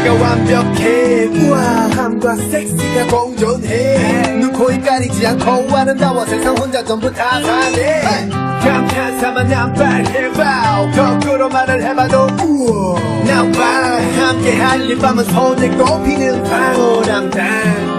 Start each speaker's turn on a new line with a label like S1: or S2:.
S1: 자체가 완벽해. 우아함과 섹시가 공존해. 눈, 코, 입 가리지 않고 아름다워 세상 혼자 전부 다 사네. 감탄사만 남발해봐. 거꾸로 말을 해봐도 우와. 나와 함께 할일 밤은 손에 꼽히는 방울함당